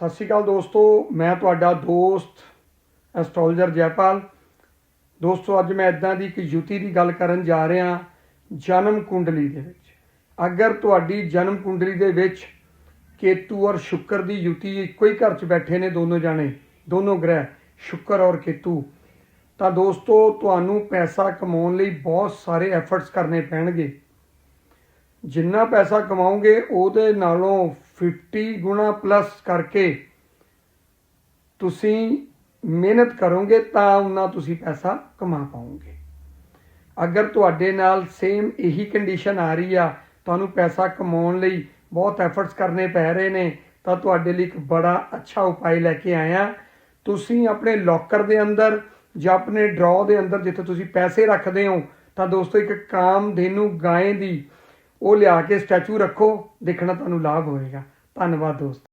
ਸਤਿ ਸ਼੍ਰੀ ਅਕਾਲ ਦੋਸਤੋ, ਮੈਂ ਤੁਹਾਡਾ ਦੋਸਤ ਐਸਟ੍ਰੋਲੋਜਰ ਜੈਪਾਲ। ਦੋਸਤੋ, ਅੱਜ ਮੈਂ ਇਦਾਂ ਦੀ ਇੱਕ ਯੁਤੀ ਦੀ ਗੱਲ ਕਰਨ ਜਾ ਰਿਹਾ ਜਨਮ ਕੁੰਡਲੀ ਦੇ ਵਿੱਚ। ਅਗਰ ਤੁਹਾਡੀ ਜਨਮ ਕੁੰਡਲੀ ਦੇ ਵਿੱਚ ਕੇਤੂ ਔਰ ਸ਼ੁੱਕਰ ਦੀ ਯੁਤੀ ਇੱਕੋ ਹੀ ਘਰ 'ਚ ਬੈਠੇ ਨੇ ਦੋਨੋਂ ਜਾਣੇ, ਦੋਨੋਂ ਗ੍ਰਹਿ, ਸ਼ੁੱਕਰ ਔਰ ਕੇਤੂ, ਤਾਂ ਦੋਸਤੋ, ਤੁਹਾਨੂੰ ਪੈਸਾ ਕਮਾਉਣ ਲਈ ਬਹੁਤ ਸਾਰੇ ਐਫਰਟਸ ਕਰਨੇ ਪੈਣਗੇ। ਜਿੰਨਾ ਪੈਸਾ ਕਮਾਓਗੇ, ਉਹਦੇ ਨਾਲੋਂ 50 ਗੁਣਾ ਪਲੱਸ ਕਰਕੇ ਤੁਸੀਂ ਮਿਹਨਤ ਕਰੋਗੇ ਤਾਂ ਉਹਨਾਂ ਤੁਸੀਂ ਪੈਸਾ ਕਮਾ ਪਾਓਗੇ। ਅਗਰ ਤੁਹਾਡੇ ਨਾਲ ਸੇਮ ਇਹੀ ਕੰਡੀਸ਼ਨ ਆ ਰਹੀ ਆ, ਤੁਹਾਨੂੰ ਪੈਸਾ ਕਮਾਉਣ ਲਈ ਬਹੁਤ ਐਫਰਟਸ ਕਰਨੇ ਪੈ ਰਹੇ ਨੇ, ਤਾਂ ਤੁਹਾਡੇ ਲਈ ਇੱਕ ਬੜਾ ਅੱਛਾ ਉਪਾਅ ਲੈ ਕੇ ਆਇਆ ਤੁਸੀਂ ਆਪਣੇ ਲੋਕਰ ਦੇ ਅੰਦਰ ਜਾਂ ਆਪਣੇ ਡਰਾਅ ਦੇ ਅੰਦਰ ਜਿੱਥੇ ਤੁਸੀਂ ਪੈਸੇ ਰੱਖਦੇ ਹੋ, ਤਾਂ ਦੋਸਤੋ ਇੱਕ ਕਾਮਧੇਨੂ ਗਾਏ ਦੀ ਉਹ ਲਿਆ ਕੇ ਸਟੈਚੂ ਰੱਖੋ ਦੇਖਣਾ ਤੁਹਾਨੂੰ ਲਾਭ ਹੋਏਗਾ। ਧੰਨਵਾਦ ਦੋਸਤ।